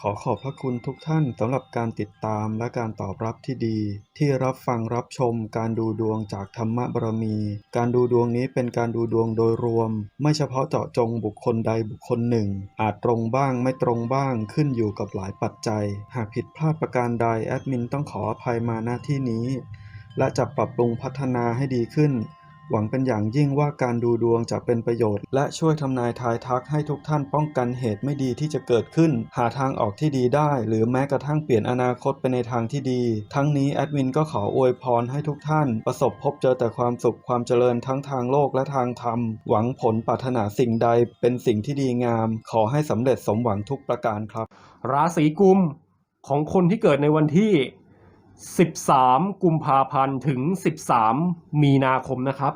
ขอขอบพระคุณทุกท่านสำหรับการติดตามและการตอบรับที่ดี ที่รับฟังรับชมการดูดวงจากธรรมบารมี การดูดวงนี้เป็นการดูดวงโดยรวม ไม่เฉพาะเจาะจงบุคคลใดบุคคลหนึ่ง อาจตรงบ้างไม่ตรงบ้างขึ้นอยู่กับหลายปัจจัย หากผิดพลาดประการใดแอดมินต้องขออภัยมาณที่นี้ และจะปรับปรุงพัฒนาให้ดีขึ้น หวังเป็นอย่างยิ่งว่าการดูดวงจะเป็นประโยชน์ และช่วยทำนายทายทักให้ทุกท่านป้องกันเหตุไม่ดีที่จะเกิดขึ้น หาทางออกที่ดีได้ หรือแม้กระทั่งเปลี่ยนอนาคตไปในทางที่ดี ทั้งนี้แอดมินก็ขออวยพรให้ทุกท่าน ประสบพบเจอแต่ความสุขความเจริญทั้งทางโลกและทางธรรม หวังผลปรารถนาสิ่งใดเป็นสิ่งที่ดีงาม ขอให้สำเร็จสมหวังทุกประการครับ ราศีกุมของคนที่เกิดในวันที่ 13 กุมภาพันธ์ถึง 13 มีนาคมนะครับ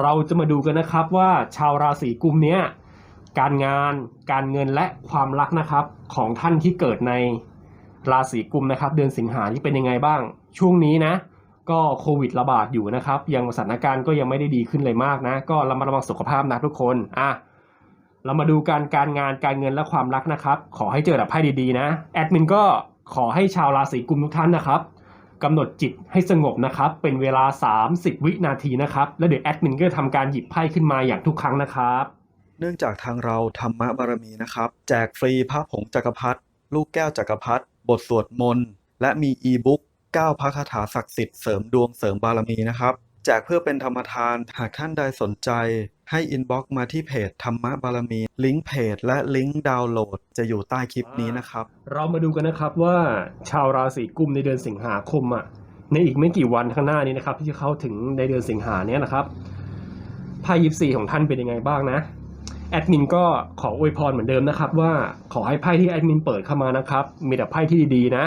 เราจะมาดูกันนะครับว่าชาวราศีกุมเนี้ยการงานการเงินและความรักนะครับของท่านที่เกิดในราศีกุมนะครับ เดือนสิงหาที่เป็นยังไงบ้าง ช่วงนี้นะก็โควิดระบาดอยู่นะครับ ยังสถานการณ์ก็ยังไม่ได้ดีขึ้นเลยมากนะ ก็ระมัดระวังสุขภาพนะทุกคนอะเรามาดูการการงานการเงินและความรักนะครับ ขอให้เจอแต่ไพ่ดีๆนะแอดมินก็ขอให้ชาวราศีกุมทุกท่านนะครับ กำหนดจิตให้สงบนะครับ เป็นเวลา 30 วินาทีนะครับ แล้วเดี๋ยวแอดมินก็จะทำการหยิบไพ่ขึ้นมาอย่างทุกครั้งนะครับ เนื่องจากทางเราธรรมบารมีนะครับ แจกฟรีพระผงจักรพรรดิลูกแก้วจักรพรรดิบทสวดมนต์ และมีอีบุ๊ก9พระคาถาศักดิ์สิทธิ์เสริมดวงเสริมบารมีนะครับ แจกเพื่อเป็นธรรมทาน หากท่านใดสนใจ ให้อินบ็อกซ์มาที่เพจธรรมบารมี ลิงก์เพจและลิงก์ดาวน์โหลดจะอยู่ใต้คลิปนี้นะครับ เรามาดูกันนะครับว่าชาวราศีกุมในเดือนสิงหาคมอะในอีกไม่กี่วันข้างหน้านี้นะครับ ที่จะเข้าถึงในเดือนสิงหาเนี้ยนะครับไพ่ยิปซีของท่านเป็นยังไงบ้างนะแอดมินก็ขออวยพรเหมือนเดิมนะครับ ว่าขอให้ไพ่ที่แอดมินเปิดเข้ามานะครับ มีแต่ไพ่ที่ดีๆนะ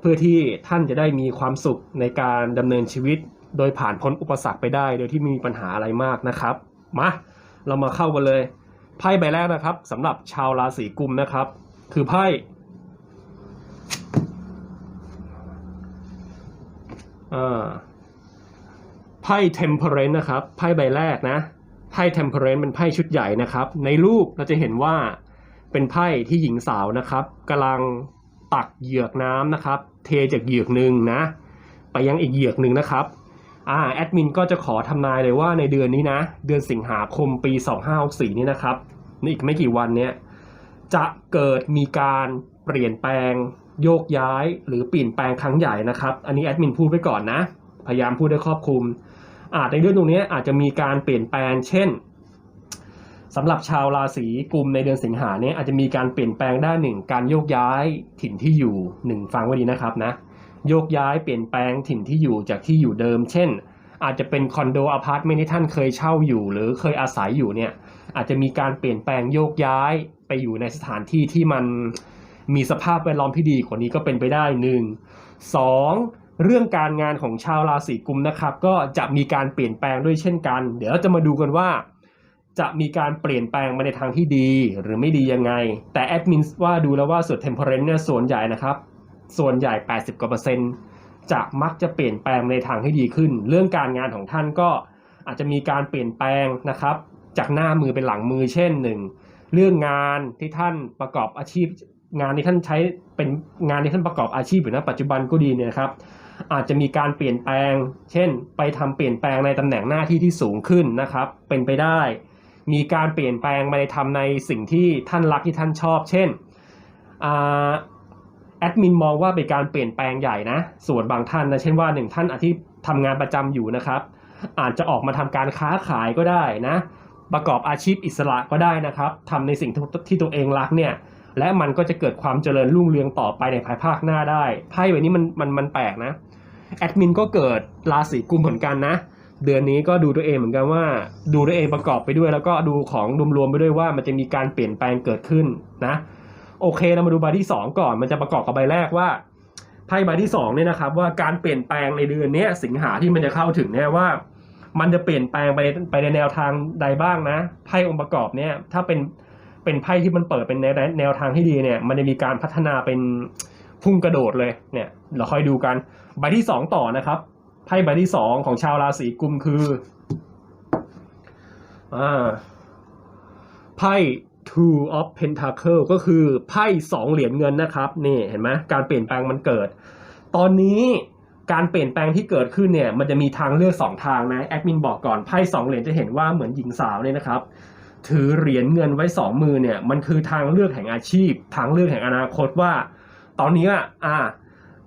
เพื่อที่ท่านจะได้มีความสุขในการดำเนินชีวิต โดยผ่านพ้นอุปสรรคไปได้ โดยที่ไม่มีปัญหาอะไรมากนะครับ มาเรามาเข้ากันเลยไพ่ใบแรกนะครับสำหรับชาวราศีกุมนะครับ คือไพ่ไพ่ Temperance นะครับไพ่ใบแรกนะไพ่ Temperance เป็นไพ่ชุดใหญ่นะครับ ในรูปเราจะเห็นว่าเป็นไพ่ที่หญิงสาวนะครับกำลังตักเหยือกน้ำนะครับ เทจากเหยือกหนึ่งนะ ไปยังอีกเหยือกหนึ่งนะครับ อ่าแอดมินก็จะขอทำนายเลยว่าในเดือนนี้นะ เดือนสิงหาคมปี 2564 นี้นะครับในอีกไม่กี่วันเนี้ยจะเกิดมีการเปลี่ยนแปลงโยกย้ายหรือเปลี่ยนแปลงครั้งใหญ่นะครับ อันนี้แอดมินพูดไว้ก่อนนะ พยายามพูดได้ครอบคลุม อาจในเรื่องตรงนี้อาจจะมีการเปลี่ยนแปลง เช่นสำหรับชาวราศีกุมในเดือนสิงหาเนี่ยอาจจะมีการเปลี่ยนแปลงด้านหนึ่งการโยกย้ายถิ่นที่อยู่หนึ่งฟังไว้ดีนะครับนะ โยกย้ายเปลี่ยนแปลงถิ่นที่อยู่จากที่อยู่เดิม เช่น อาจจะเป็นคอนโดอพาร์ตเมนต์ที่ท่านเคยเช่าอยู่ หรือเคยอาศัยอยู่เนี่ยอาจจะมีการเปลี่ยนแปลงโยกย้ายไปอยู่ในสถานที่ที่มันมีสภาพแวดล้อมที่ดีกว่านี้ก็เป็นไปได้หนึ่งสองเรื่องการงานของชาวราศีกุมนะครับ ก็จะมีการเปลี่ยนแปลงด้วยเช่นกัน เดี๋ยวเราจะมาดูกันว่า จะมีการเปลี่ยนแปลงมาในทางที่ดีหรือไม่ดียังไง แต่แอดมินว่าดูแล้วว่าส่วนเทมเพอเรนต์เนี่ยส่วนใหญ่นะครับ ส่วนใหญ่ 80กว่าเปอร์เซ็นต์จะมักจะเปลี่ยนแปลงในทางที่ดีขึ้น เรื่องการงานของท่านก็อาจจะมีการเปลี่ยนแปลงนะครับ จากหน้ามือเป็นหลังมือเช่นหนึ่งเรื่องงานที่ท่านประกอบอาชีพ งานที่ท่านใช้เป็นงานที่ท่านประกอบอาชีพอยู่ณปัจจุบันก็ดีเนี่ยนะครับ อาจจะมีการเปลี่ยนแปลง เช่น ไปทำเปลี่ยนแปลงในตำแหน่งหน้าที่ที่สูงขึ้นนะครับ เป็นไปได้ มีการเปลี่ยนแปลงมาในทำในสิ่งที่ท่านรักที่ท่านชอบ เช่นอ่า แอดมินมองว่าเป็นการเปลี่ยนแปลงใหญ่นะ ส่วนบางท่านนะเช่นว่าหนึ่งท่านอาที่ทำงานประจำอยู่นะครับ อาจจะออกมาทำการค้าขายก็ได้นะ ประกอบอาชีพอิสระก็ได้นะครับทำในสิ่งที่ตัวเองรักเนี่ย และมันก็จะเกิดความเจริญรุ่งเรืองต่อไปในภายภาคหน้าได้ ไพ่ใบนี้มันมันมันแปลกนะ แอดมินก็เกิดราศีกุมเหมือนกันนะ เดือนนี้ก็ดูตัวเองเหมือนกันว่า ดูตัวเองประกอบไปด้วย แล้วก็ดูของรวมๆไปด้วยว่ามันจะมีการเปลี่ยนแปลงเกิดขึ้นนะ โอเคเรามาดูใบที่สองก่อน มันจะประกอบกับใบแรกว่าไพ่ใบที่สองเนี่ยนะครับ ว่าการเปลี่ยนแปลงในเดือนนี้สิงหาที่มันจะเข้าถึงเนี่ยว่า มันจะเปลี่ยนแปลงไปไปในแนวทางใดบ้างนะไพ่องค์ประกอบเนี่ยถ้าเป็นเป็นไพ่ที่มันเปิดเป็นแนวแนวทางที่ดีเนี่ย มันจะมีการพัฒนาเป็นพุ่งกระโดดเลยเนี่ย เราค่อยดูกันใบที่สองต่อนะครับไพ่ใบที่สองของชาวราศีกุมคืออ่าไพ่ two of pentacle ก็คือไพ่สองเหรียญเงินนะครับนี่เห็นไหมการเปลี่ยนแปลงมันเกิด ตอนนี้การเปลี่ยนแปลงที่เกิดขึ้นเนี่ยมันจะมีทางเลือกสองทางนะแอดมินบอกก่อนไพ่สองเหรียญจะเห็นว่าเหมือนหญิงสาวเนี่ยนะครับ ถือเหรียญเงินไว้สองมือเนี่ยมันคือทางเลือกแห่งอาชีพ ทางเลือกแห่งอนาคตว่า ตอนนี้อ่า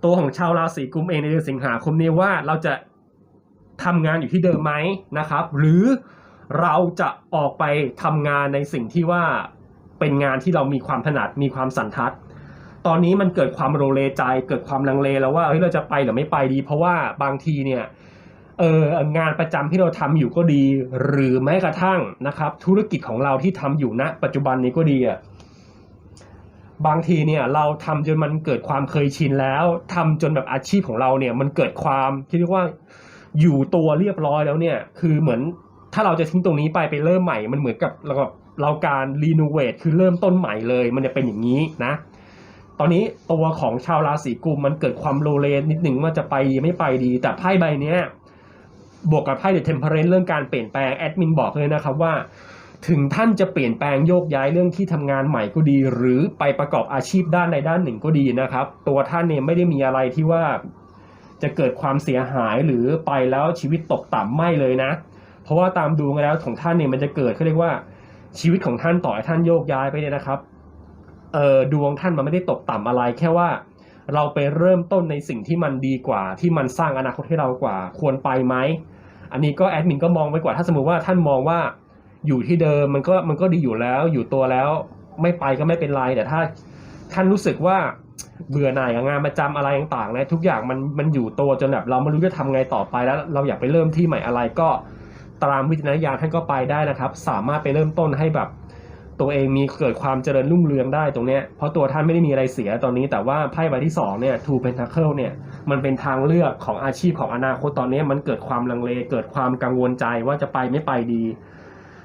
ตัวของชาวราศีกุมเองในเดือนสิงหาคมนี้ว่าเราจะทำงานอยู่ที่เดิมไหมนะครับ หรือ เราจะออกไปทำงานในสิ่งที่ว่าเป็นงานที่เรามีความถนัดมีความสันทัด ตอนนี้มันเกิดความโรเลใจ เกิดความลังเลแล้วว่าเฮ้ยเราจะไปหรือไม่ไปดี เพราะว่าบางทีเนี่ยเอองานประจำที่เราทำอยู่ก็ดี หรือแม้กระทั่งนะครับ ธุรกิจของเราที่ทำอยู่ณปัจจุบันนี้ก็ดีอะบางทีเนี่ยเราทำจนมันเกิดความเคยชินแล้วทำจนแบบอาชีพของเราเนี่ยมันเกิดความที่เรียกว่าอยู่ตัวเรียบร้อยแล้วเนี่ย คือเหมือน ถ้าเราจะทิ้งตรงนี้ไปไปเริ่มใหม่ มันเหมือนกับเรากับเราการรีโนเวทคือเริ่มต้นใหม่เลย มันจะเป็นอย่างนี้นะ ตอนนี้ตัวของชาวราศีกุมมันเกิดความโลเลนิดหนึ่งว่าจะไปดีไม่ไปดี แต่ไพ่ใบเนี้ยบวกกับไพ่เดอะเทมเพเรนเรื่องการเปลี่ยนแปลงแอดมินบอกเลยนะครับว่า ถึงท่านจะเปลี่ยนแปลงโยกย้ายเรื่องที่ทำงานใหม่ก็ดี หรือไปประกอบอาชีพด้านใดด้านหนึ่งก็ดีนะครับ ตัวท่านเนี่ยไม่ได้มีอะไรที่ว่าจะเกิดความเสียหายหรือไปแล้วชีวิตตกต่ำไม่เลยนะ เพราะว่าตามดูมาแล้วของท่านเนี่ยมันจะเกิดเขาเรียกว่าชีวิตของท่านต่อให้ท่านโยกย้ายไปเนี่ยนะครับเออดวงท่านมันไม่ได้ตกต่ำอะไร แค่ว่าเราไปเริ่มต้นในสิ่งที่มันดีกว่า ที่มันสร้างอนาคตให้เรากว่า ควรไปไหมอันนี้ก็แอดมินก็มองไว้กว่าถ้าสมมติว่าท่านมองว่าอยู่ที่เดิมมันก็มันก็ดีอยู่แล้ว อยู่ตัวแล้วไม่ไปก็ไม่เป็นไรแต่ถ้าท่านรู้สึกว่าเบื่อหน่ายกับงานประจำอะไรต่างๆนะทุกอย่างมันมันอยู่ตัวจนแบบเราไม่รู้จะทำไงต่อไปแล้ว เราอยากไปเริ่มที่ใหม่อะไรก็ ตามวิจารณญาณท่านก็ไปได้นะครับ สามารถไปเริ่มต้นให้แบบ ตัวเองมีเกิดความเจริญรุ่งเรืองได้ตรงเนี้ยเพราะตัวท่านไม่ได้มีอะไรเสียตอนนี้ แต่ว่าไพ่ใบที่สองเนี่ย two pentacle เนี่ยมันเป็นทางเลือกของอาชีพของอนาคตตอนนี้มันเกิดความลังเล เกิดความกังวลใจว่าจะไปไม่ไปดี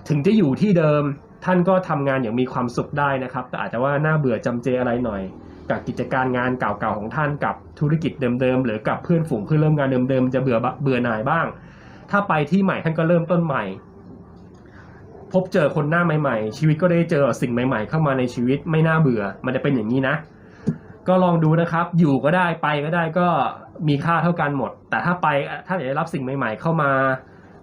ถึงจะอยู่ที่เดิมท่านก็ทำงานอย่างมีความสุขได้นะครับ แต่อาจจะว่าน่าเบื่อจำเจอะไรหน่อย กับกิจการงานเก่าๆของท่านกับธุรกิจเดิมๆหรือกับเพื่อนฝูงเพื่อนเริ่มงานเดิมๆจะเบื่อเบื่อหน่ายบ้าง ถ้าไปที่ใหม่ท่านก็เริ่มต้นใหม่ พบเจอคนหน้าใหม่ ๆ ชีวิตก็ได้เจอสิ่งใหม่ ๆ เข้ามาในชีวิตไม่น่าเบื่อ มันจะเป็นอย่างนี้นะ ก็ลองดูนะครับ อยู่ก็ได้ไปก็ได้ก็มีค่าเท่ากันหมด แต่ถ้าไปถ้าอยากได้รับสิ่งใหม่ ๆ เข้ามา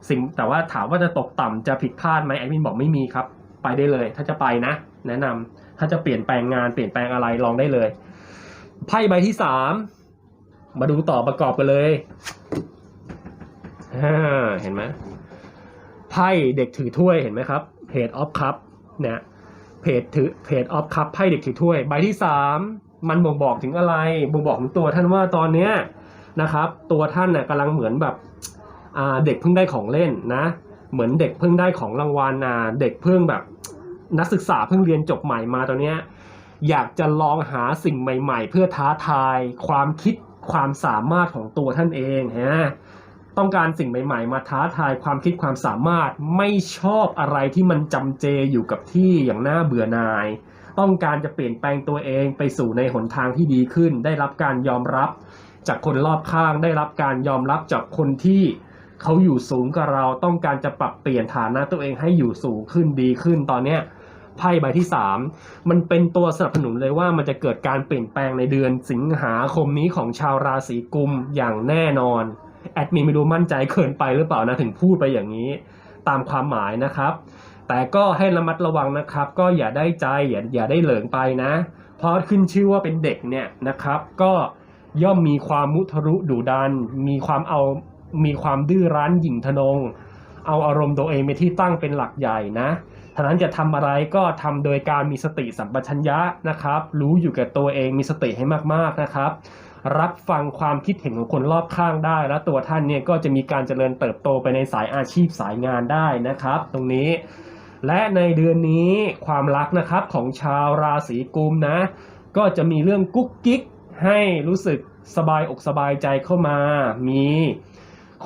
สิ่งแต่ว่าถามว่าจะตกต่ำจะผิดพลาดไหมแอดมินบอกไม่มีครับ ไปได้เลย ถ้าจะไปนะ แนะนำถ้าจะเปลี่ยนแปลงงานเปลี่ยนแปลงอะไรลองได้เลยไพ่ใบที่สามมาดูต่อประกอบกันเลย เห็นไหมไพ่เด็กถือถ้วยเห็นไหมครับเพจออฟคัพเนี่ยเพจถือเพจออฟคัพไพ่เด็กถือถ้วย ใบที่สามมันบ่งบอกถึงอะไร บ่งบอกถึงตัวท่านว่าตอนเนี้ยนะครับ ตัวท่านน่ะกำลังเหมือนแบบเด็กเพิ่งได้ของเล่นนะ เหมือนเด็กเพิ่งได้ของรางวัลอ่าเด็กเพิ่งแบบนักศึกษาเพิ่งเรียนจบใหม่มาตอนเนี้ยอยากจะลองหาสิ่งใหม่ ๆ เพื่อท้าทายความคิดความสามารถของตัวท่านเองฮะ ต้องการสิ่งใหม่ๆ มาท้าทายความคิดความสามารถ ไม่ชอบอะไรที่มันจำเจอยู่กับที่อย่างน่าเบื่อนาย ต้องการจะเปลี่ยนแปลงตัวเองไปสู่ในหนทางที่ดีขึ้น ได้รับการยอมรับ จากคนรอบข้าง ได้รับการยอมรับจากคนที่เขาอยู่สูงกับเรา ต้องการจะปรับเปลี่ยนฐานะตัวเองให้อยู่สูงขึ้นดีขึ้นตอนเนี้ยไพ่ใบที่สามมันเป็นตัวสนับสนุนเลยว่ามันจะเกิดการเปลี่ยนแปลงในเดือนสิงหาคมนี้ของชาวราศีกุมอย่างแน่นอน แอดมินไม่รู้มั่นใจเกินไปหรือเปล่านะถึงพูดไปอย่างนี้ตามความหมายนะครับ แต่ก็ให้ระมัดระวังนะครับ ก็อย่าได้ใจอย่าอย่าได้เหลิงไปนะ เพราะขึ้นชื่อว่าเป็นเด็กเนี่ยนะครับ ก็ย่อมมีความมุทะรุดุดัน มีความเอามีความดื้อรั้นหยิ่งทะนง เอาอารมณ์ตัวเองเป็นที่ตั้งเป็นหลักใหญ่นะฉะนั้นจะทำอะไรก็ทำโดยการมีสติสัมปชัญญะนะครับ รู้อยู่กับตัวเองมีสติให้มากๆนะครับ รับฟังความคิดเห็นของคนรอบข้างได้ และตัวท่านเนี่ยก็จะมีการเจริญเติบโตไปในสายอาชีพสายงานได้นะครับ ตรงนี้ และในเดือนนี้ความรักนะครับของชาวราศีกุมนะ ก็จะมีเรื่องกุ๊กกิ๊กให้รู้สึกสบายอกสบายใจเข้ามา มี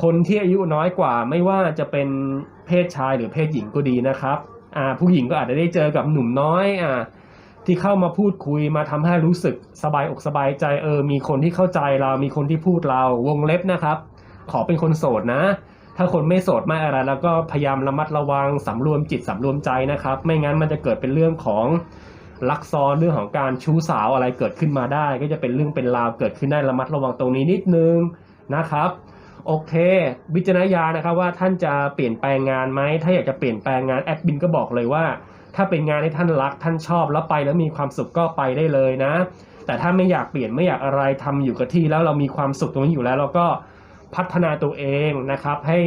คนที่อายุน้อยกว่า ไม่ว่าจะเป็นเพศชายหรือเพศหญิงก็ดีนะครับ อ่าผู้หญิงก็อาจจะได้เจอกับหนุ่มน้อยอ่า ที่เข้ามาพูดคุยมาทำให้รู้สึกสบายอกสบายใจเออ มีคนที่เข้าใจเรา มีคนที่พูดเรา วงเล็บนะครับ ขอเป็นคนโสดนะ ถ้าคนไม่โสดไม่อะไร แล้วก็พยายามระมัดระวังสำรวมจิตสำรวมใจนะครับ ไม่งั้นมันจะเกิดเป็นเรื่องของลักซ้อนเรื่องของการชู้สาวอะไรเกิดขึ้นมาได้ ก็จะเป็นเรื่องเป็นราวเกิดขึ้นได้ระมัดระวังตรงนี้นิดนึงนะครับโอเค วิจารณญาณนะครับว่าท่านจะเปลี่ยนแปลงงานไหมถ้าอยากจะเปลี่ยนแปลงงานแอดมินก็บอกเลยว่า ถ้าเป็นงานที่ท่านรักท่านชอบแล้วไปแล้วมีความสุขก็ไปได้เลยนะ แต่ถ้าไม่อยากเปลี่ยนไม่อยากอะไรทำอยู่กับที่แล้วเรามีความสุขตรงนี้อยู่แล้ว เราก็พัฒนาตัวเองนะครับให้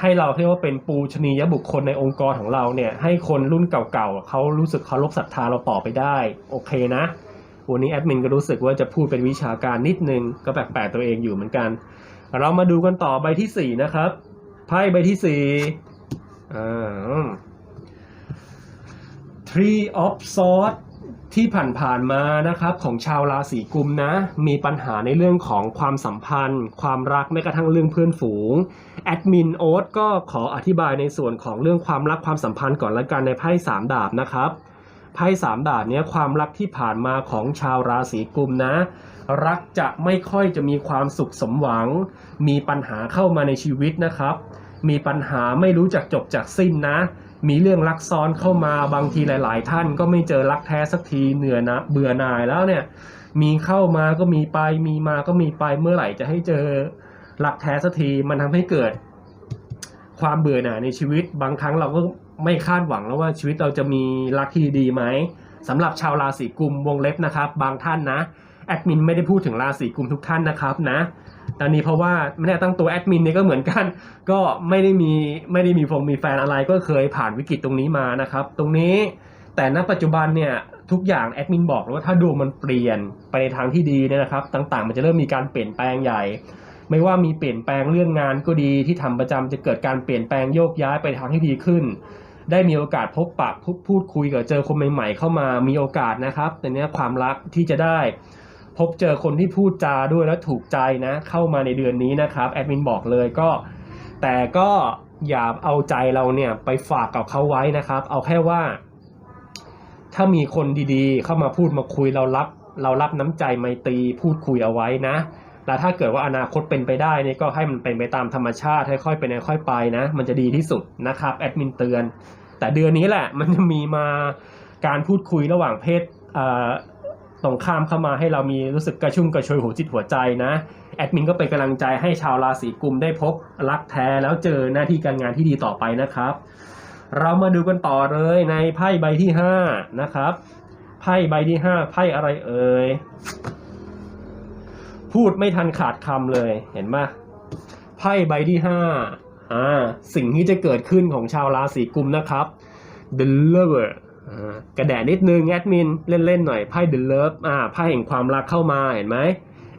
ให้เราเรียกว่าเป็นปูชนียบุคคลในองค์กรของเราเนี่ย ให้คนรุ่นเก่าๆเขารู้สึกเคารพศรัทธาเราต่อไปได้โอเคนะวันนี้แอดมินก็รู้สึกว่าจะพูดเป็นวิชาการนิดนึงก็แปลกๆตัวเองอยู่เหมือนกัน เรามาดูกันต่อใบที่สี่นะครับ ไพ่ใบที่สี่อ่า Tree of Swords ที่ผ่านๆมานะครับของชาวราศีกุมนะ มีปัญหาในเรื่องของความสัมพันธ์ ความรักแม้กระทั่งเรื่องเพื่อนฝูงแอดมินโอ๊ตก็ขออธิบายในส่วนของเรื่องความรักความสัมพันธ์ก่อนละกันในไพ่สามดาบนะครับไพ่สามดาบเนี้ยความรักที่ผ่านมาของชาวราศีกุมนะ รักจะไม่ค่อยจะมีความสุขสมหวัง มีปัญหาเข้ามาในชีวิตนะครับ มีปัญหาไม่รู้จักจบจากสิ้นนะ มีเรื่องรักซ้อนเข้ามาบางทีหลาย ๆ ท่านก็ไม่เจอรักแท้สักทีเหนื่อยนะเบื่อหน่ายแล้วเนี่ย มีเข้ามาก็มีไป มีมาก็มีไปเมื่อไหร่จะให้เจอรักแท้สักทีมันทำให้เกิด ความเบื่อหน่ายในชีวิต บางครั้งเราก็ไม่คาดหวังแล้วว่าชีวิตเราจะมีรักที่ดีไหมสำหรับชาวราศีกุมวงเล็บนะครับ บางท่านนะแอดมินไม่ได้พูดถึงราศีกุมทุกท่านนะครับนะ ตอนนี้เพราะว่าไม่ได้ตั้งตัวแอดมินเนี่ยก็เหมือนกัน ก็ไม่ได้มีไม่ได้มีฟงมีแฟนอะไรก็เคยผ่านวิกฤตตรงนี้มานะครับ ตรงนี้แต่ณปัจจุบันเนี่ยทุกอย่างแอดมินบอกเลยว่าถ้าดวงมันเปลี่ยนไปในทางที่ดีเนี่ยนะครับ ต่างๆ มันจะเริ่มมีการเปลี่ยนแปลงใหญ่ ไม่ว่ามีเปลี่ยนแปลงเรื่องงานก็ดีที่ทำประจำจะเกิดการเปลี่ยนแปลงโยกย้ายไปทางที่ดีขึ้น ได้มีโอกาสพบปะพูดพูดคุยกับเจอคนใหม่ ๆ เข้ามามีโอกาสนะครับแต่เนี้ยความรักที่จะได้ พบเจอคนที่พูดจาด้วยแล้วถูกใจนะ เข้ามาในเดือนนี้นะครับแอดมินบอกเลยก็ แต่ก็อย่าเอาใจเราเนี่ยไปฝากกับเขาไว้นะครับ เอาแค่ว่า ถ้ามีคนดีๆ เข้ามาพูดมาคุยเรารับ เรารับน้ำใจไมตรีพูดคุยเอาไว้นะแล้วถ้าเกิดว่าอนาคตเป็นไปได้นี่ก็ให้มันเป็นไปตามธรรมชาติค่อยๆเป็นค่อยๆไปนะ มันจะดีที่สุดนะครับแอดมินเตือน แต่เดือนนี้แหละมันจะมีมาการพูดคุยระหว่างเพศอ่อ ตรงข้ามเข้ามาให้เรามีรู้สึกกระชุ่มกระชวยหัวจิตหัวใจนะแอดมินก็เป็นกำลังใจให้ชาวราศีกุมได้พบรักแท้แล้วเจอหน้าที่การงานที่ดีต่อไปนะครับ เรามาดูกันต่อเลยในไพ่ใบที่ห้านะครับไพ่ใบที่ห้าไพ่อะไรเอ่ยพูดไม่ทันขาดคำเลยเห็นไหมไพ่ใบที่ห้าอ่าสิ่งที่จะเกิดขึ้นของชาวราศีกุมนะครับ The Lover อ่า กระแดะนิดนึงแอดมินเล่นๆหน่อยไพ่ The Love อ่าไพ่แห่งความรักเข้ามาเห็นไหม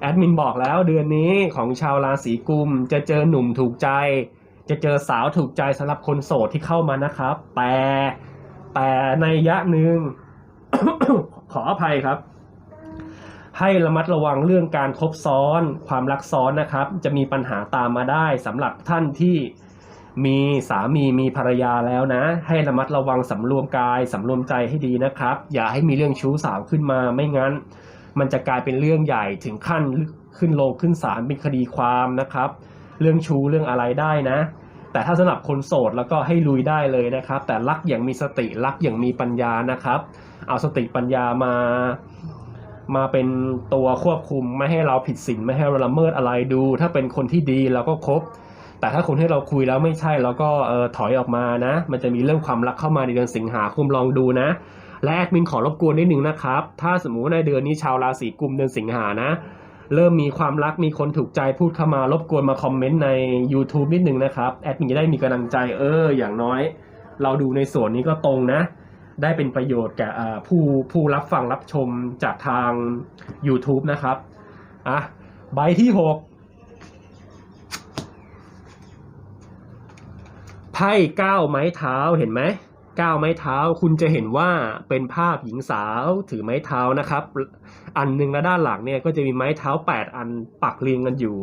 แอดมินบอกแล้วเดือนนี้ของชาวราศีกุมจะเจอหนุ่มถูกใจ จะเจอสาวถูกใจสำหรับคนโสดที่เข้ามานะครับ แต่แต่ในยะหนึ่ง ขออภัยครับ ให้ระมัดระวังเรื่องการคบซ้อน ความรักซ้อนนะครับ จะมีปัญหาตามมาได้สำหรับท่านที่ มีสามีมีภรรยาแล้วนะ ให้ระมัดระวังสำรวมกายสำรวมใจให้ดีนะครับ อย่าให้มีเรื่องชู้สาวขึ้นมาไม่งั้น มันจะกลายเป็นเรื่องใหญ่ถึงขั้นขึ้นโลงขึ้นศาลเป็นคดีความนะครับ เรื่องชู้เรื่องอะไรได้นะ แต่ถ้าสำหรับคนโสดแล้วก็ให้ลุยได้เลยนะครับ แต่รักอย่างมีสติรักอย่างมีปัญญานะครับ เอาสติปัญญามามาเป็นตัวควบคุมไม่ให้เราผิดศีลไม่ให้เราละเมิดอะไรดู ถ้าเป็นคนที่ดีเราก็คบ แต่ถ้าคนที่เราคุยแล้วไม่ใช่เราก็เออถอยออกมานะ มันจะมีเรื่องความรักเข้ามาในเดือนสิงหาคมลองดูนะ และแอดมินขอรบกวนนิดนึงนะครับ ถ้าสมมุติในเดือนนี้ชาวราศีกุมเดือนสิงหานะ เริ่มมีความรักมีคนถูกใจพูดเข้ามารบกวนมาคอมเมนต์ใน YouTube นิดนึงนะครับแอดมินจะได้มีกำลังใจเออ อย่างน้อย เราดูในส่วนนี้ก็ตรงนะ ได้เป็นประโยชน์แก่ผู้ผู้รับฟังรับชมจากทาง YouTube นะครับอะใบที่ 6 พ่ก้าวไม้เท้าเห็นไหมก้าวไม้เท้าคุณจะเห็นว่าเป็นภาพหญิงสาวถือไม้เท้านะครับ อันหนึ่งและด้านหลังเนี่ยก็จะมีไม้เท้า 8 อันปักเรียงกันอยู่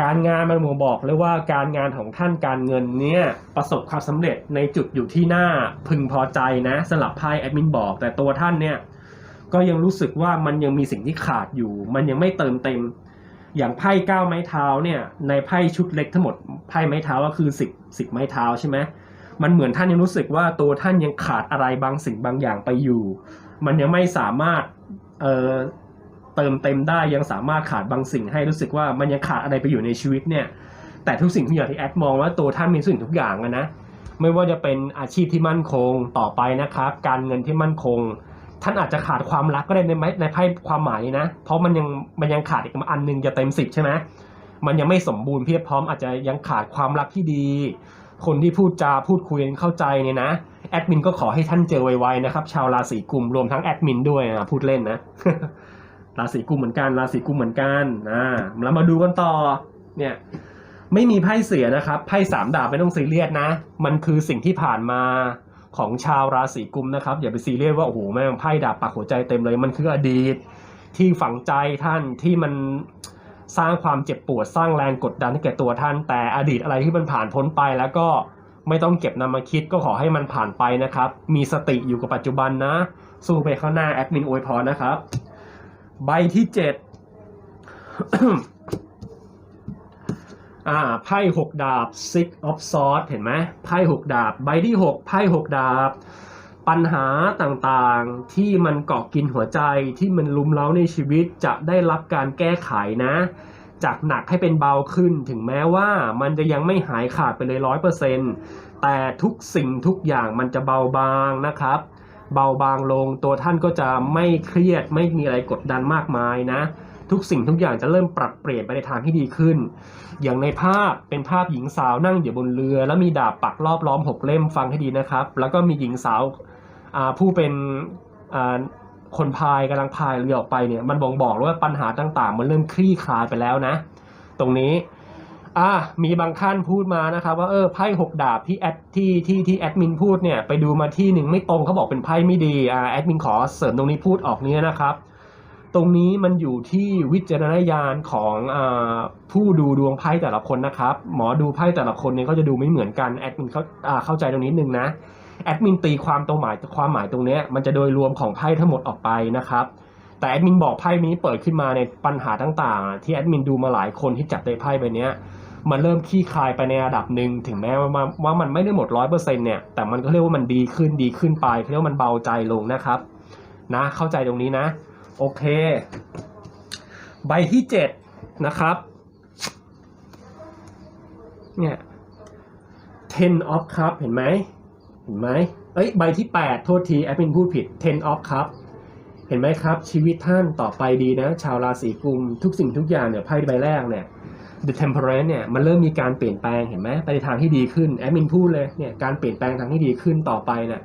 การงานมันบ่งบอกเลยว่าการงานของท่านการเงินเนี่ยประสบความสำเร็จในจุดอยู่ที่หน้าพึงพอใจนะสำหรับไพ่แอดมินบอก แต่ตัวท่านเนี่ยก็ยังรู้สึกว่ามันยังมีสิ่งที่ขาดอยู่ มันยังไม่เติมเต็ม อย่างไพ่เก้าไม้เท้าเนี่ยในไพ่ชุดเล็กทั้งหมดไพ่ไม้เท้าก็คือสิบสิบไม้เท้าใช่ไหมมันเหมือนท่านยังรู้สึกว่าตัวท่านยังขาดอะไรบางสิ่งบางอย่างไปอยู่ มันยังไม่สามารถเอ่อเติมเต็มได้ยังสามารถขาดบางสิ่งให้รู้สึกว่ามันยังขาดอะไรไปอยู่ในชีวิตเนี่ยแต่ทุกสิ่งทุกอย่างที่แอดมองว่าตัวท่านมีสิ่งทุกอย่างนะไม่ว่าจะเป็นอาชีพที่มั่นคงต่อไปนะครับการเงินที่มั่นคง ท่านอาจจะขาดความรักก็ได้ในไม้ในไพ่ความหมายนะ เพราะมันยังมันยังขาดอีกอันหนึงจะเต็มสิบใช่ไหมมันยังไม่สมบูรณ์เพียบพร้อมอาจจะยังขาดความรักที่ดี คนที่พูดจาพูดคุยเข้าใจเนี่ยนะแอดมินก็ขอให้ท่านเจอไวๆนะครับ ชาวราศีกุมรวมทั้งแอดมินด้วยนะพูดเล่นนะราศีกุมเหมือนกันราศีกุมเหมือนกันอ่าแล้วมาดูกันต่อเนี่ยไม่มีไพ่เสียนะครับไพ่สามดาบไม่ต้องซีเรียสนะ มันคือสิ่งที่ผ่านมา ของชาวราศีกุมนะครับ อย่าไปซีเรียสว่าโอ้โหแม่งไพ่ดาบปักหัวใจเต็มเลยมันคืออดีต ที่ฝังใจท่านที่มันสร้างความเจ็บปวดสร้างแรงกดดันให้แก่ตัวท่าน แต่อดีตอะไรที่มันผ่านพ้นไปแล้วก็ไม่ต้องเก็บนำมาคิดก็ขอให้มันผ่านไปนะครับ มีสติอยู่กับปัจจุบันนะ สู้ไปข้างหน้าแอดมินอวยพรนะครับ ใบที่เจ็ด อ่าไพ่หกดาบ six of swords เห็นไหมไพ่หกดาบ ใบที่หกไพ่หกดาบ ปัญหาต่างๆที่มันเกาะกินหัวใจที่มันลุมเล้าในชีวิตจะได้รับการแก้ไขนะ จากหนักให้เป็นเบาขึ้นถึงแม้ว่ามันจะยังไม่หายขาดไปเลยร้อยเปอร์เซ็นต์แต่ทุกสิ่งทุกอย่างมันจะเบาบางนะครับ เบาบางลงตัวท่านก็จะไม่เครียดไม่มีอะไรกดดันมากมายนะ ทุกสิ่งทุกอย่างจะเริ่มปรับเปลี่ยนไปในทางที่ดีขึ้น อย่างในภาพเป็นภาพหญิงสาวนั่งอยู่บนเรือ แล้วมีดาบปักรอบล้อมหกเล่มฟังให้ดีนะครับ แล้วก็มีหญิงสาวาผู้เป็นคนพายกำลังพายเรือออกไปเนี่ยมันบ่งบอกว่าปัญหาต่างๆ มันเริ่มคลี่คลายไปแล้วนะ ตรงนี้อ่ามีบางท่านพูดมานะครับว่าเออไพ่หกดาบที่แอดที่ที่ที่แอดมินพูดเนี่ยไปดูมาที่หนึ่งไม่ตรงเขาบอกเป็นไพ่ไม่ดีอ่าแอดมินขอเสริมตรงนี้พูดออกนี้นะครับ ตรงนี้มันอยู่ที่วิจารณญาณของอผู้ดูดวงไพ่แต่ละคนนะครับ หมอดูไพ่แต่ละคนเนี่ยก็จะดูไม่เหมือนกันแอดมินเขาเข้าใจตรงนี้นิดนึงนะแอดมินตีความตรงหมายความหมายตรงนี้มันจะโดยรวมของไพ่ทั้งหมดออกไปนะครับ แต่แอดมินบอกไพ่นี้เปิดขึ้นมาในปัญหาต่างๆ ที่แอดมินดูมาหลายคนที่จับได้ไพ่ใบเนี้ยมันเริ่มคลี่คลายไปในระดับหนึ่งถึงแม้ว่าว่ามันไม่ได้หมดร้อยเปอร์เซ็นต์เนี่ยแต่มันก็เรียกว่ามันดีขึ้นดีขึ้นไปเรียกว่ามันเบาใจลงนะครับ นะเข้าใจตรงนี้นะ โอเค ใบที่เจ็ดนะครับ เนี่ย ten of cup เห็นไหม เห็นไหม เอ้ย ใบที่แปดโทษที แอดมินพูดผิด ten of cup เห็นไหมครับ ชีวิตท่านต่อไปดีนะ ชาวราศีกุม ทุกสิ่งทุกอย่างเนี่ย ไพ่ใบแรกเนี่ย The Temperance เนี่ย มันเริ่มมีการเปลี่ยนแปลง เห็นไหม ไปในทางที่ดีขึ้น แอดมินพูดเลย เนี่ย การเปลี่ยนแปลงทางที่ดีขึ้นต่อไปเนี่ย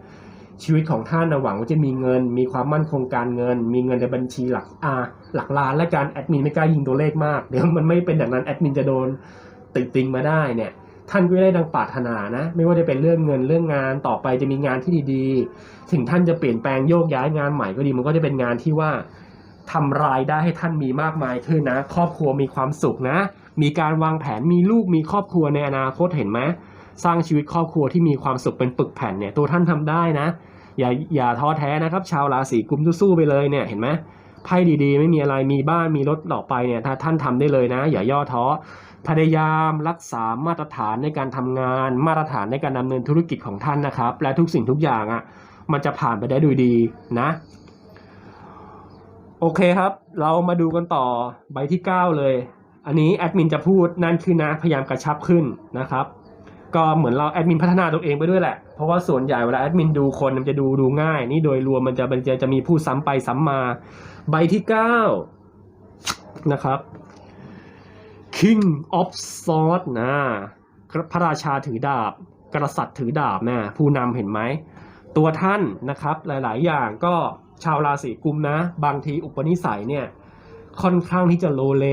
ชีวิตของท่านหวังว่าจะมีเงิน มีความมั่นคงการเงิน มีเงินในบัญชีหลักอาหลักล้านและการแอดมินไม่กล้ายิงตัวเลขมากเดี๋ยวมันไม่เป็นอย่างนั้นแอดมินจะโดนติดติงมาได้เนี่ยท่านก็ได้ดังปรารถนานะ ไม่ว่าจะเป็นเรื่องเงินเรื่องงานต่อไปจะมีงานที่ดีๆ ถึงท่านจะเปลี่ยนแปลงโยกย้ายงานใหม่ก็ดี มันก็จะเป็นงานที่ว่าทำรายได้ให้ท่านมีมากมายขึ้นนะ ครอบครัวมีความสุขนะ มีการวางแผนมีลูกมีครอบครัวในอนาคตเห็นไหมสร้างชีวิตครอบครัวที่มีความสุขเป็นปึกแผ่นเนี่ยตัวท่านทำได้นะ อย่าอย่าท้อแท้นะครับ ชาวราศีกุมสู้ๆไปเลยเนี่ยเห็นไหมไพ่ดีๆ ไม่มีอะไรมีบ้านมีรถต่อไปเนี่ยถ้าท่านทำได้เลยนะ อย่าย่อท้อพยายามรักษามาตรฐานในการทำงาน มาตรฐานในการดำเนินธุรกิจของท่านนะครับ และทุกสิ่งทุกอย่างอะ่ะมันจะผ่านไปได้ดยดีนะโอเคครับ เรามาดูกันต่อใบที่ 9 เลย อันนี้แอดมินจะพูดนั่นคือนะพยายามกระชับขึ้นนะครับ ก็เหมือนเราแอดมินพัฒนาตัวเองไปด้วยแหละ เพราะว่าส่วนใหญ่เวลาแอดมินดูคนมันจะดูดูง่าย นี่โดยรวมมันจะมันจะจะมีพูดซ้ำไปซ้ำมา ใบที่9นะครับ King of Swords นะพระราชาถือดาบ กษัตริย์ถือดาบนะผู้นำเห็นไหม ตัวท่านนะครับหลาย ๆ อย่างก็ชาวราศีกุมนะ บางทีอุปนิสัยเนี่ย ค่อนข้างที่จะโลเล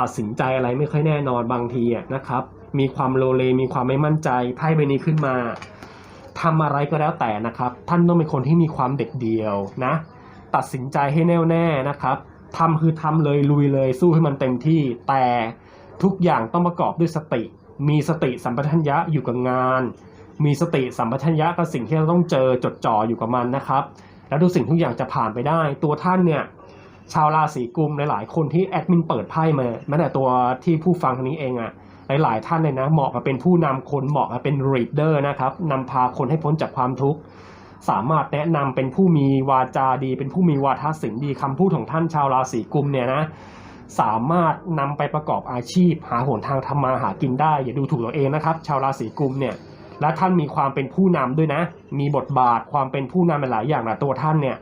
ตัดสินใจอะไรไม่ค่อยแน่นอนบางทีนะครับ มีความโลเล มีความไม่มั่นใจไพ่ใบนี้ขึ้นมาทำอะไรก็แล้วแต่นะครับ ท่านต้องเป็นคนที่มีความเด็ดเดี่ยวนะ ตัดสินใจให้แน่วแน่นะครับทำคือทำเลยลุยเลยสู้ให้มันเต็มที่แต่ทุกอย่างต้องประกอบด้วยสติ มีสติสัมปชัญญะอยู่กับงาน มีสติสัมปชัญญะกับสิ่งที่เราต้องเจอจดจ่ออยู่กับมันนะครับ แล้วทุกสิ่งทุกอย่างจะผ่านไปได้ ตัวท่านเนี่ยชาวราศีกุมหลายๆคนที่แอดมินเปิดไพ่มาแม้แต่ตัวที่ผู้ฟังคนนี้เองอะ หลาย ๆ ท่านเลยนะ เหมาะกับเป็นผู้นำคนเหมาะกับเป็นรีดเดอร์นะครับนำพาคนให้พ้นจากความทุกข์ สามารถแนะนำเป็นผู้มีวาจาดี เป็นผู้มีวาทศิลป์ดีคำพูดของท่านชาวราศีกุมเนี่ยนะสามารถนำไปประกอบอาชีพ หาหนทางทำมาหากินได้ อย่าดูถูกตัวเองนะครับ ชาวราศีกุมเนี่ยและท่านมีความเป็นผู้นำด้วยนะ มีบทบาทความเป็นผู้นำหลายอย่างนะตัวท่านเนี่ย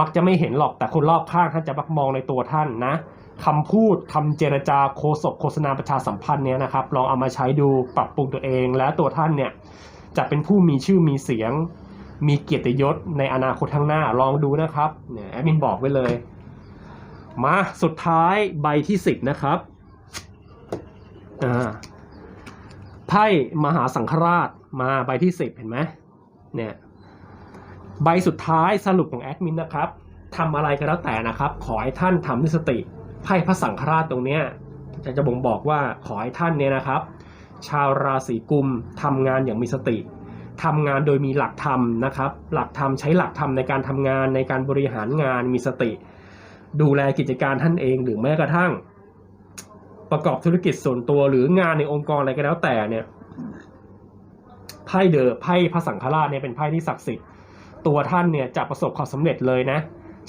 มักจะไม่เห็นหรอกแต่คนรอบข้างท่านจะมักมองในตัวท่านนะ คำพูดคำเจรจาโคศกโฆษณาประชาสัมพันธ์เนี่ยนะครับลองเอามาใช้ดูปรับปรุงตัวเอง และตัวท่านเนี่ยจะเป็นผู้มีชื่อมีเสียง มีเกียรติยศในอนาคตข้างหน้าลองดูนะครับเนี่ยแอดมินบอกไว้เลย มาสุดท้ายใบที่สิบนะครับอ่าไพ่มหาสังฆราชมาใบที่สิบเห็นไหมเนี่ยใบสุดท้ายสรุปของแอดมินนะครับทำอะไรก็แล้วแต่นะครับ ขอให้ท่านทำด้วยสติ ไพ่พระสังฆราชตรงเนี้ยจะจะบ่งบอกว่าขอให้ท่านเนี่ยนะครับ ชาวราศีกุมทำงานอย่างมีสติทำงานโดยมีหลักธรรมนะครับ หลักธรรมใช้หลักธรรมในการทำงานในการบริหารงานมีสติ ดูแลกิจการท่านเองหรือแม้กระทั่ง ประกอบธุรกิจส่วนตัวหรืองานในองค์กรอะไรก็แล้วแต่เนี่ยไพ่เดอไพ่พระสังฆราชเนี่ยเป็นไพ่ที่ศักดิ์สิทธิ์ตัวท่านเนี่ยจะประสบความสำเร็จเลยนะ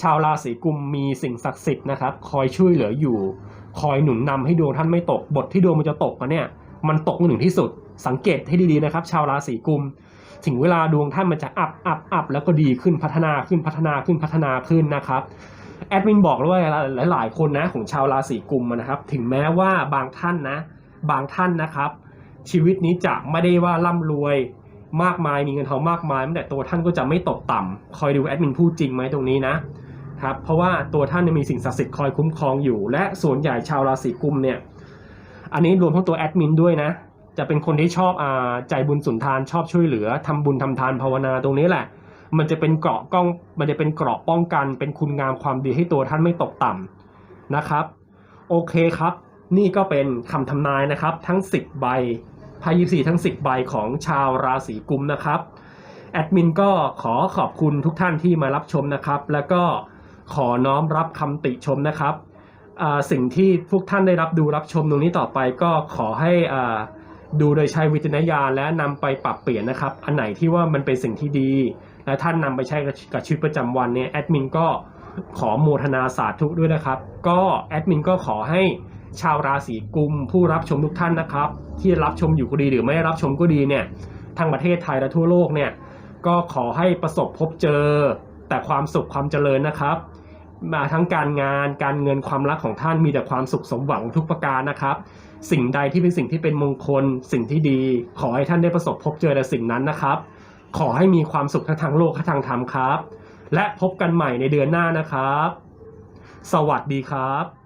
ชาวราศีกุมมีสิ่งศักดิ์สิทธิ์นะครับ คอยช่วยเหลืออยู่ คอยหนุนนำให้ดวงท่านไม่ตก บทที่ดวงมันจะตกมาเนี่ย มันตกมาถึงที่สุด สังเกตให้ดีๆนะครับ ชาวราศีกุม ถึงเวลาดวงท่านมันจะอัพอัพอัพแล้วก็ดีขึ้นพัฒนาขึ้นพัฒนาขึ้นพัฒนาขึ้นนะครับ แอดมินบอกเลยว่าหลาย ๆ คนนะของชาวราศีกุมนะครับ ถึงแม้ว่าบางท่านนะ บางท่านนะครับ ชีวิตนี้จะไม่ได้ว่าร่ำรวยมากมายมีเงินทองมากมายแต่ตัวท่านก็จะไม่ตกต่ำคอยดูแอดมินพูดจริงไหมตรงนี้นะ ครับเพราะว่าตัวท่านมีสิ่งศักดิ์สิทธิ์คอยคุ้มครองอยู่ และส่วนใหญ่ชาวราศีกุมเนี่ยอันนี้รวมทั้งตัวแอดมินด้วยนะจะเป็นคนที่ชอบอ่าใจบุญสุนทานชอบช่วยเหลือทำบุญทำทานภาวนาตรงนี้แหละ มันจะเป็นเกราะก้องมันจะเป็นเกราะป้องกัน เป็นคุณงามความดีให้ตัวท่านไม่ตกต่ำนะครับ โอเคครับ นี่ก็เป็นคำทำนายนะครับ ทั้ง 10 ใบพายิสีทั้ง 10 ใบของชาวราศีกุมนะครับแอดมินก็ขอขอบคุณทุกท่านที่มารับชมนะครับ แล้วก็ ขอน้อมรับคำติชมนะครับ สิ่งที่พวกท่านได้รับดูรับชมตรงนี้ต่อไปก็ขอให้ดูโดยใช้วิจารณญาณและนำไปปรับเปลี่ยนนะครับ อันไหนที่ว่ามันเป็นสิ่งที่ดี และท่านนำไปใช้กับชีวิตประจำวันเนี่ยแอดมินก็ขอโมทนาสาธุด้วยนะครับ ก็แอดมินก็ขอให้ชาวราศีกุมผู้รับชมทุกท่านนะครับ ที่รับชมอยู่ก็ดีหรือไม่รับชมก็ดีเนี่ยทั้งประเทศไทยและทั่วโลกเนี่ยก็ขอให้ประสบพบเจอแต่ความสุขความเจริญนะครับ มาทั้งการงานการเงินความรักของท่านมีแต่ความสุขสมหวังทุกประการนะครับ สิ่งใดที่เป็นสิ่งที่เป็นมงคล สิ่งที่ดี ขอให้ท่านได้ประสบพบเจอแต่สิ่งนั้นนะครับ ขอให้มีความสุขทั้งทางโลกและทางธรรมครับ และพบกันใหม่ในเดือนหน้านะครับ สวัสดีครับ